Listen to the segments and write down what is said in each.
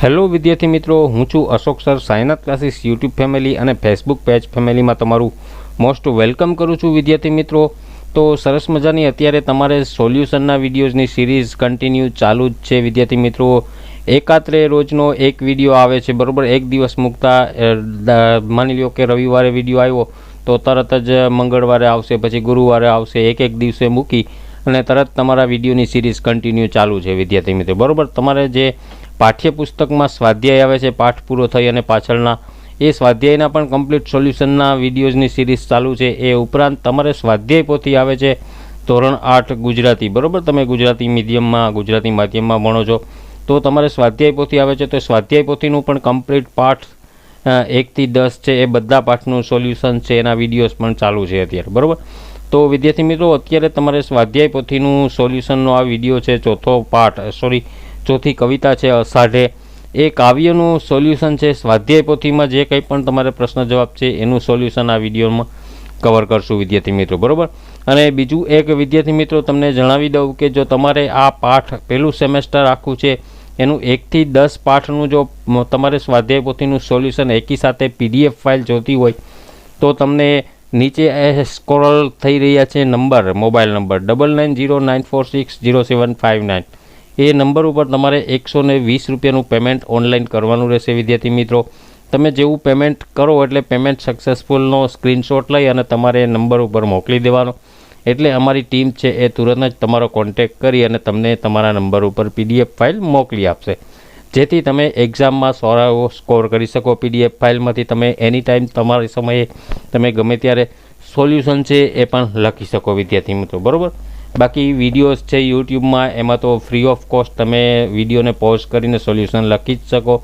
Hello વિદ્યાર્થી મિત્રો, હું છું Ashok sir, Sainath classes YouTube family અને ફેસબુક પેજ ફેમિલીમાં તમારું મોસ્ટ વેલકમ કરું છું વિદ્યાર્થી મિત્રો. તો સરસ મજાની અત્યારે તમારે સોલ્યુશનના વિડીયોઝની સિરીઝ કન્ટિન્યુ ચાલુ જ છે વિદ્યાર્થી મિત્રો. એકાત્રે રોજનો એક વીડિયો આવે છે, બરાબર? એક દિવસ મૂકતા માની લ્યો કે રવિવારે વીડિયો આવ્યો, તો તરત જ મંગળવારે આવશે, પછી ગુરુવારે આવશે, એક એક દિવસે મૂકી અને તરત તમારા વિડીયોની સિરીઝ કન્ટિન્યુ ચાલુ છે વિદ્યાર્થી મિત્રો. બરાબર? તમારે જે પાઠ્યપુસ્તકમાં સ્વાધ્યાય આવે છે, પાઠ પૂરો થઈ અને પાછળના એ સ્વાધ્યાયના પણ કમ્પ્લીટ સોલ્યુશનના વિડીયોઝની સિરીઝ ચાલુ છે. એ ઉપરાંત તમારે સ્વાધ્યાય પોથી આવે છે ધોરણ આઠ ગુજરાતી. બરાબર? તમે ગુજરાતી મીડિયમમાં ગુજરાતી માધ્યમમાં ભણો છો. તો તમારે સ્વાધ્યાય પોથી આવે છે તો સ્વાધ્યાય પોથીનું પણ કમ્પ્લીટ પાઠ એકથી દસ છે. એ બધા પાઠનું સોલ્યુશન છે. એના વિડીયોઝ પણ ચાલુ છે અત્યારે. બરાબર? તો વિદ્યાર્થી મિત્રો, અત્યારે તમારે સ્વાધ્યાય પોથીનું સોલ્યુશનનો આ વીડિયો છે ચોથો પાઠ. સોરી ચોથી કવિતા છે, અષાઢે. એ કાવ્યનું સોલ્યુશન છે, સ્વાધ્યાય પોથીમાં જે કંઈ પણ તમારે પ્રશ્ન જવાબ છે, એનું સોલ્યુશન આ વિડીયોમાં કવર કરશું વિદ્યાર્થી મિત્રો, બરાબર? અને બીજું એક વિદ્યાર્થી મિત્રો તમને જણાવી દઉં કે જો તમારે આ પાઠ પહેલું સેમેસ્ટર આખું છે, એનું એકથી દસ પાઠનું જો તમારે સ્વાધ્યાય પોથીનું સોલ્યુશન એકી સાથે પીડીએફ ફાઇલ જોતી હોય, તો તમને નીચે સ્ક્રોલ થઈ રહ્યા છે number, mobile number double nine zero nine four six zero seven five nine એ નંબર ઉપર તમારે એકસો ને વીસ રૂપિયાનું પેમેન્ટ ઓનલાઈન કરવાનું રહેશે, વિદ્યાર્થી મિત્રો. તમે જેવું પેમેન્ટ કરો એટલે પેમેન્ટ સક્સેસફુલનો સ્ક્રીનશોટ લઈ અને તમારે એ નંબર ઉપર મોકલી દેવાનો. એટલે અમારી ટીમ છે એ તુરંત જ તમારો કોન્ટેક્ટ કરી અને તમને તમારા નંબર ઉપર પીડીએફ ફાઇલ મોકલી આપશે. જેથી તમે એક્ઝામમાં સોરાઓ સ્કોર કરી શકો પીડીએફ ફાઇલમાંથી તમે એની ટાઈમ તમારી સમયે તમે ગમે ત્યારે સોલ્યુશન છે એ પણ લખી શકો વિદ્યાર્થી મિત્રો. બરાબર? બાકી વિડીયોઝ છે યુટ્યુબમાં, એમાં તો ફ્રી ઓફ કોસ્ટ તમે વિડીયોને પોઝ કરીને સોલ્યુશન લખી જ શકો.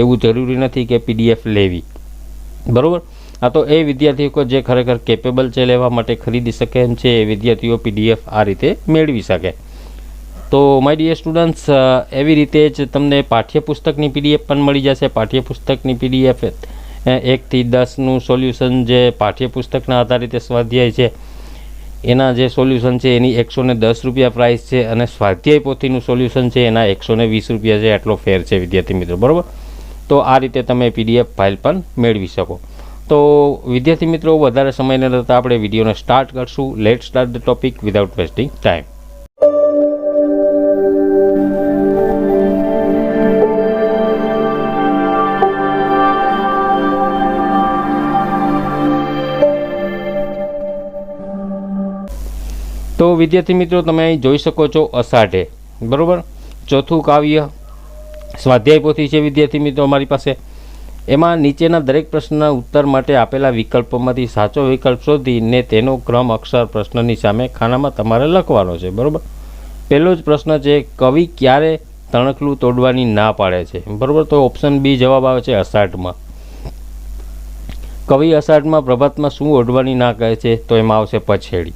એવું જરૂરી નથી કે પીડીએફ લેવી. બરાબર? આ તો એ વિદ્યાર્થીઓ જે ખરેખર કેપેબલ છે લેવા માટે ખરીદી શકે એમ છે, એ વિદ્યાર્થીઓ પીડીએફ આ રીતે મેળવી શકે. તો માય ડિયર સ્ટુડન્ટ્સ એવી રીતે જ તમને પાઠ્યપુસ્તકની પીડીએફ પણ મળી જશે. પાઠ્યપુસ્તકની પીડીએફ એકથી દસનું સોલ્યુશન જે પાઠ્યપુસ્તકના આધારિત સ્વાધ્યાય છે એના જે સોલ્યુશન છે, એની એકસો ને દસ રૂપિયા પ્રાઇસ છે અને સ્વાધ્યાય પોથીનું સોલ્યુશન છે, એના એકસો ને વીસ રૂપિયા છે એટલો ફેર છે, વિદ્યાર્થી મિત્રો, બરાબર? તો આ રીતે તમે પીડીએફ ફાઇલ પણ મેળવી શકો. તો વિદ્યાર્થી મિત્રો, વધારે સમય ન લેતા આપણે વિડીયોને સ્ટાર્ટ કરશું. Let start the topic without wasting time તો વિદ્યાર્થી મિત્રો, તમે અહીં જોઈ શકો છો અષાઢે, બરાબર? ચોથું કાવ્ય, સ્વાધ્યાય પોથી છે વિદ્યાર્થી મિત્રો અમારી પાસે. એમાં નીચેના દરેક પ્રશ્નના ઉત્તર માટે આપેલા વિકલ્પોમાંથી સાચો વિકલ્પ શોધીને તેનો ક્રમ અક્ષર પ્રશ્નની સામે ખાનામાં તમારે લખવાનો છે, બરાબર? પહેલો જ પ્રશ્ન છે, કવિ ક્યારે તણખલું તોડવાની ના પાડે છે, બરાબર? તો ઓપ્શન બી જવાબ આવે છે અષાઢમાં. કવિ અષાઢમાં પ્રભાતમાં શું ઓઢવાની ના કહે છે, તો એમાં આવશે પછેડી.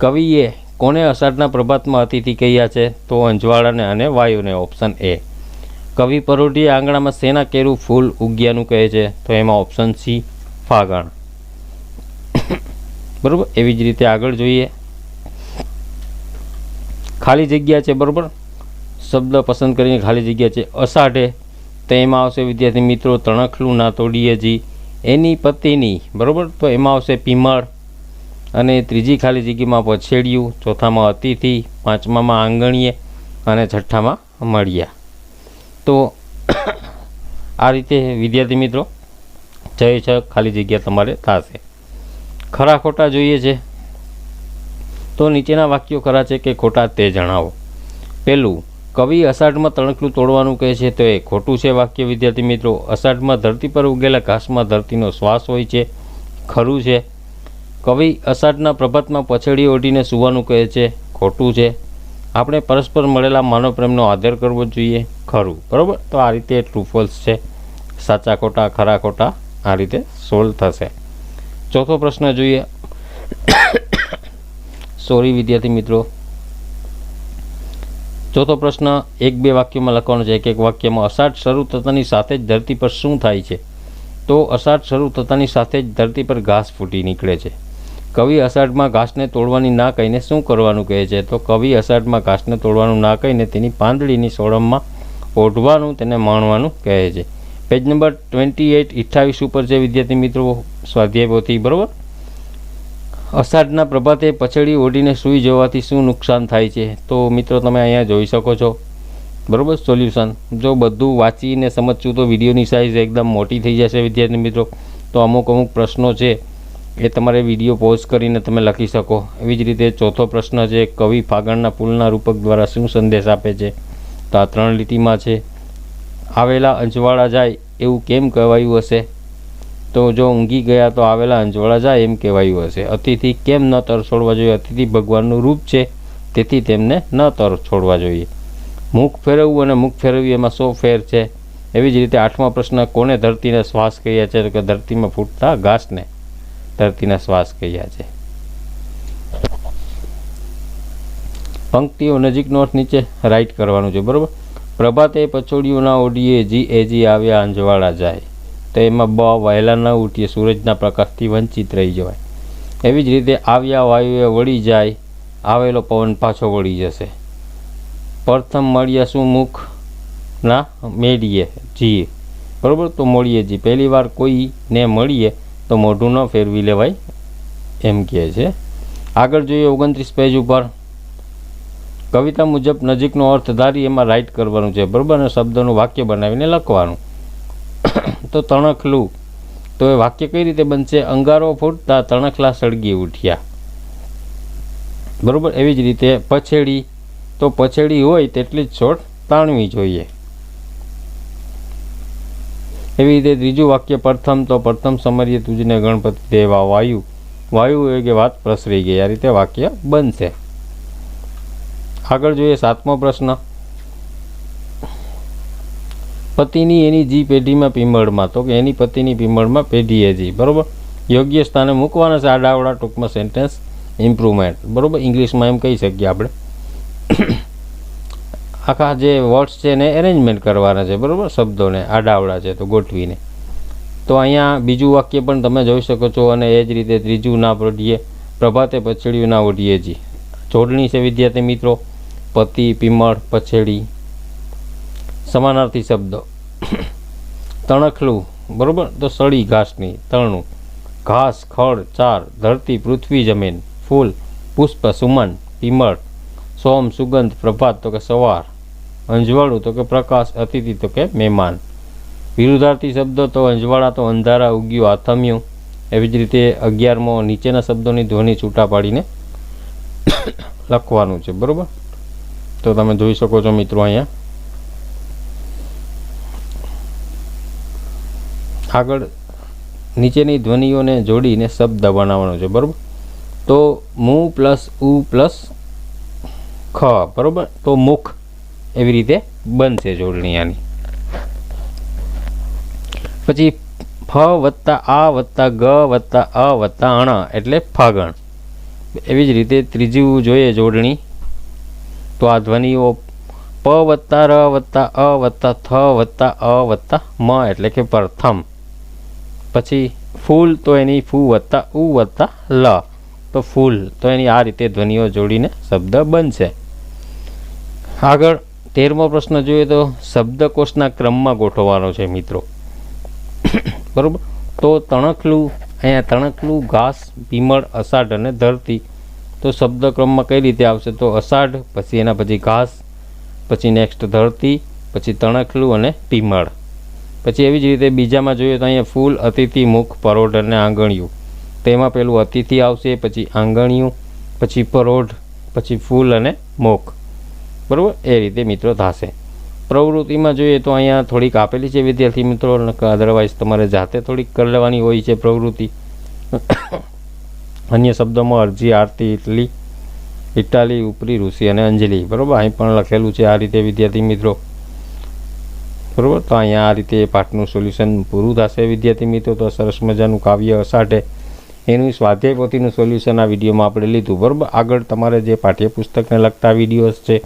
કવિએ કોને અષાઢના પ્રભાતમાં અતિથિ કહ્યા છે? તો અંજવાળાને અને વાયુને ઓપ્શન એ કવિ પરોઢીએ આંગણામાં સેના કેરું ફૂલ ઉગ્યાનું કહે છે, તો એમાં ઓપ્શન સી ફાગણ. બરાબર? એવી જ રીતે આગળ જોઈએ. ખાલી જગ્યા છે, બરાબર? શબ્દ પસંદ કરીને ખાલી જગ્યા છે. અષાઢે તો એમાં આવશે, વિદ્યાર્થી મિત્રો, તણખલું ના તોડીએ જી એની પતિની, બરાબર? તો એમાં આવશે પીમળ અને ત્રીજી ખાલી જગ્યામાં પછેડિયું. ચોથામાં અતિથિ, પાંચમામાં આંગણીએ અને છઠ્ઠામાં મળ્યા. તો આ રીતે વિદ્યાર્થી મિત્રો, જય છ, ખાલી જગ્યા તમારે થશે. ખરા ખોટા જોઈએ છે. તો નીચેના વાક્યો ખરા છે કે ખોટા તે જણાવો. પહેલું કવિ અષાઢમાં તણખલું તોડવાનું કહે છે તો એ ખોટું છે વાક્ય વિદ્યાર્થી મિત્રો. અષાઢમાં ધરતી પર ઉગેલા ઘાસમાં ધરતીનો શ્વાસ હોય છે. ખરું છે. કવિ અષાઢના પ્રભાતમાં પછેડી ઓઢીને સૂવાનું કહે છે, ખોટું છે. આપણે પરસ્પર મળેલા માનવ પ્રેમનો આદર કરવો જોઈએ. ખરું, બરાબર? તો આ રીતે ટ્રુ ફોલ્સ છે. સાચા ખોટા, ખરા ખોટા આ રીતે સોલ્વ થશે. ચોથો પ્રશ્ન જોઈએ. સોરી વિદ્યાર્થી મિત્રો. ચોથો પ્રશ્ન એક બે વાક્યમાં લખવાનો છે. એક એક વાક્યમાં અષાઢ શરૂ થતાની સાથે જ ધરતી પર શું થાય છે? તો અષાઢ શરૂ થતાની સાથે જ ધરતી પર ઘાસ ફૂટી નીકળે છે. કવિ અષાઢમાં ઘાસને તોડવાની ના કહીને શું કરવાનું કહે છે? તો કવિ અષાઢમાં ઘાસને તોડવાનું ના કહીને તેની પાંદડીની સોળમમાં ઓઢવાનું તેને માણવાનું કહે છે. પેજ નંબર ટ્વેન્ટી એઇટ અઠ્ઠાવીસ ઉપર છે વિદ્યાર્થી મિત્રો સ્વાધ્યાય પોથી, બરાબર? અષાઢના પ્રભાતે પછડી ઓઢીને સૂઈ જવાથી શું નુકસાન થાય છે? તો મિત્રો તમે અહીંયા જોઈ શકો છો. બરાબર? સોલ્યુશન. જો બધું વાંચીને સમજશું તો વિડીયોની સાઇઝ એકદમ મોટી થઈ જશે વિદ્યાર્થી મિત્રો. તો અમુક અમુક પ્રશ્નો છે. એ તમારે વીડિયો પોઝ કરીને તમે લખી શકો. એવી જ રીતે ચોથો પ્રશ્ન છે, કવિ ફાગણના પુલના રૂપક દ્વારા શું સંદેશ આપે છે? તો આ ત્રણ લીટીમાં છે. આવેલા અંજવાળા જાય એવું કેમ કહેવાયું હશે? તો જો ઊંઘી ગયા તો આવેલા અંજવાળા જાય એમ કહેવાયું હશે. અતિથિ કેમ ન તર છોડવા જોઈએ? અતિથિ ભગવાનનું રૂપ છે, તેથી તેમને ન તર છોડવા જોઈએ. મુખ ફેરવવું અને મુખ ફેરવવી એમાં સો ફેર છે? એવી જ રીતે આઠમા પ્રશ્ન, કોને ધરતીને શ્વાસ કહ્યા છે કે ધરતીમાં ફૂટતા ઘાસને. ધરતીના શ્વાસ કહ્યા છે. પંક્તિઓ નજીકનો નોટ નીચે રાઈટ કરવાનું છે, બરાબર? પ્રભાતે પછોડીઓના ઓઢીએ જી એજી આવ્યા, અંજવાળા જાય. તો એમાં બ વહેલા ન ઉઠીએ, સૂરજના પ્રકાશથી વંચિત રહી જવાય. એવી જ રીતે આવ્યા વાયુએ વળી જાય, આવેલો પવન પાછો વળી જશે. પ્રથમ મળ્યા શું મુખ ના મેળીએ જી. બરાબર? તો મળીએ જી. પહેલી વાર કોઈને મળીએ તો મોઢું ન ફેરવી લેવાય એમ કહે છે. આગળ જોઈએ ઓગણત્રીસ પેજ ઉપર. કવિતા મુજબ નજીકનો અર્થ ધારી એમાં રાઈટ કરવાનું છે, બરાબર? અને શબ્દનું વાક્ય બનાવીને લખવાનું. તો તણખલું. તો એ વાક્ય કઈ રીતે બનશે? અંગારો ફૂટતા તણખલા સળગી ઉઠ્યા. બરાબર? એવી જ રીતે પછેડી. તો પછેડી હોય તેટલી જ છોડ તાણવી જોઈએ. એવી રીતે ત્રીજું વાક્ય, પ્રથમ તો પ્રથમ સમરીએ તુજને ગણપતિ દેવા વાયુ. વાયુ એ વાત પ્રસરી ગઈ. આ રીતે વાક્ય બનશે. આગળ જોઈએ સાતમો પ્રશ્ન. પતિની એની જી પેઢીમાં પીંબળમાં. તો કે એની પતિની પીમળમાં પેઢીએ જી. બરાબર? યોગ્ય સ્થાને મૂકવાના છે આડાવડા ટૂંકમાં સેન્ટેન્સ ઇમ્પ્રુવમેન્ટ બરાબર? ઇંગ્લિશમાં એમ કહી શકીએ આપણે. આખા જે વર્ડ્સ છે એને એરેન્જમેન્ટ કરવાના છે, બરાબર? શબ્દોને, આડાવડા છે, તો ગોઠવીને. તો અહીંયા બીજું વાક્ય પણ તમે જોઈ શકો છો અને એ જ રીતે ત્રીજું ના પડીએ પ્રભાતે પછેડિયું ના ઓઢીએ જી. જોડણી છે વિદ્યાર્થી મિત્રો. પતિ, પીમળ, પછેડી. સમાનાર્થી શબ્દો. તણખલું, બરાબર? તો સળી ઘાસની તણું ઘાસ, ખડ, ચાર, ધરતી, પૃથ્વી, જમીન, ફૂલ, પુષ્પ, સુમન, પીમળ, સોમ, સુગંધ, પ્રભાત, તો કે સવાર. અંજવાળું તો કે પ્રકાશ, અતિથિ તો કે મહેમાન. વિરુદ્ધાર્થી શબ્દો તો અંજવાળા તો અંધારા ઉગ્યું આથમ્યું. એવી જ રીતે અગિયારમો નીચેના શબ્દોની ધ્વનિ છૂટા પાડીને લખવાનું છે, બરાબર? તો તમે જોઈ શકો છો મિત્રો અહીંયા. આગળ નીચેની ધ્વનિઓને જોડીને શબ્દ બનાવવાનો છે, બરાબર? તો મુ પ્લસ ઉ પ્લસ ખ, બરાબર? તો મુખ. એવી રીતે બનશે જોડણી આની પછી ફ વત્તા આ વત્તા ગ વત્તા અ વત્તા અણ એટલે ફાગણ. એવી જ રીતે ત્રીજું જોઈએ જોડણી. તો આ ધ્વનિઓ પ વત્તા ર વત્તા અ વત્તા થ વત્તા અ વત્તા મ એટલે કે પ્રથમ. પછી ફૂલ તો એની ફૂ વત્તા ઉ વત્તા લ. તો ફૂલ તો એની આ રીતે ધ્વનિઓ જોડીને શબ્દ બનશે. આગળ તેરમો પ્રશ્ન જોઈએ તો શબ્દકોશના ક્રમમાં ગોઠવવાનો છે મિત્રો. બરાબર? તો તણખલું, અહીંયા તણખલું, ઘાસ, ભીમળ, અષાઢ અને ધરતી. તો શબ્દક્રમમાં કઈ રીતે આવશે? તો અષાઢ, પછી એના પછી ઘાસ, પછી નેક્સ્ટ ધરતી, પછી તણખલું અને પીમળ પછી એવી જ રીતે બીજામાં જોઈએ તો અહીંયા ફૂલ, અતિથિ, મુખ, પરોઢ અને આંગણિયું. તેમાં પેલું અતિથિ આવશે, પછી આંગણિયું, પછી પરોઢ, પછી ફૂલ અને મુખ. બરાબર? એ રીતે મિત્રો થશે. પ્રવૃત્તિમાં જોઈએ તો અહીંયા થોડીક આપેલી છે વિદ્યાર્થી મિત્રો અધરવાઇઝ તમારે જાતે થોડીક કરી લેવાની હોય છે પ્રવૃત્તિ. અન્ય શબ્દોમાં અરજી, આરતી, ઇટલી, ઇટાલી, ઉપરી ઋષિ અને અંજલિ. બરાબર? અહીં પણ લખેલું છે આ રીતે વિદ્યાર્થી મિત્રો. બરાબર? તો અહીંયા આ રીતે પાઠનું સોલ્યુશન પૂરું થશે વિદ્યાર્થી મિત્રો. તો સરસ મજાનું કાવ્ય અસાઠે એનું સ્વાધ્યાય પોથીનું સોલ્યુશન આ વિડીયોમાં આપણે લીધું. બરાબર? આગળ તમારે જે પાઠ્યપુસ્તકને લગતા વિડીયોઝ છે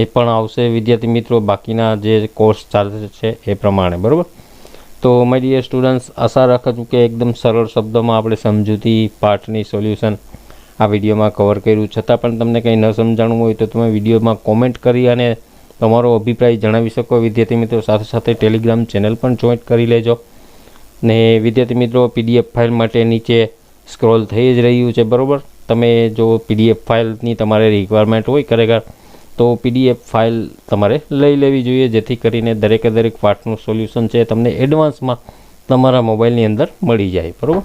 એ પણ આવશે. વિદ્યાર્થી મિત્રો, બાકીના જે કોર્સ ચાલે છે એ પ્રમાણે, બરાબર? તો માય ડિયર સ્ટુડન્ટ્સ આશા રાખું છું કે એકદમ સરળ શબ્દોમાં આપણે સમજૂતી પાઠની સોલ્યુશન આ વિડીયોમાં કવર કર્યું. છતાં પણ તમને કંઈ ન સમજાણું હોય તો તમે વિડીયોમાં કોમેન્ટ કરી અને તમારો અભિપ્રાય જણાવી શકો. વિદ્યાર્થી મિત્રો, સાથે સાથે ટેલિગ્રામ ચેનલ પણ જોઈન્ટ કરી લેજો. ને વિદ્યાર્થી મિત્રો પીડીએફ ફાઇલ માટે નીચે સ્ક્રોલ થઈ જ રહ્યું છે, બરાબર? તમે જો પીડીએફ ફાઇલની તમારે રિક્વાયરમેન્ટ હોય ખરેખર તો પીડીએફ ફાઇલ તમારે લઈ લેવી જોઈએ, જેથી કરીને દરેકે દરેક પાર્ટનું સોલ્યુશન છે તમને એડવાન્સમાં તમારા મોબાઈલની અંદર મળી જાય, બરાબર?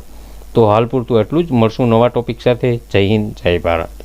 તો હાલ પૂરતું એટલું જ. મળશું નવા ટોપિક સાથે. જય હિન્દ, જય ભારત.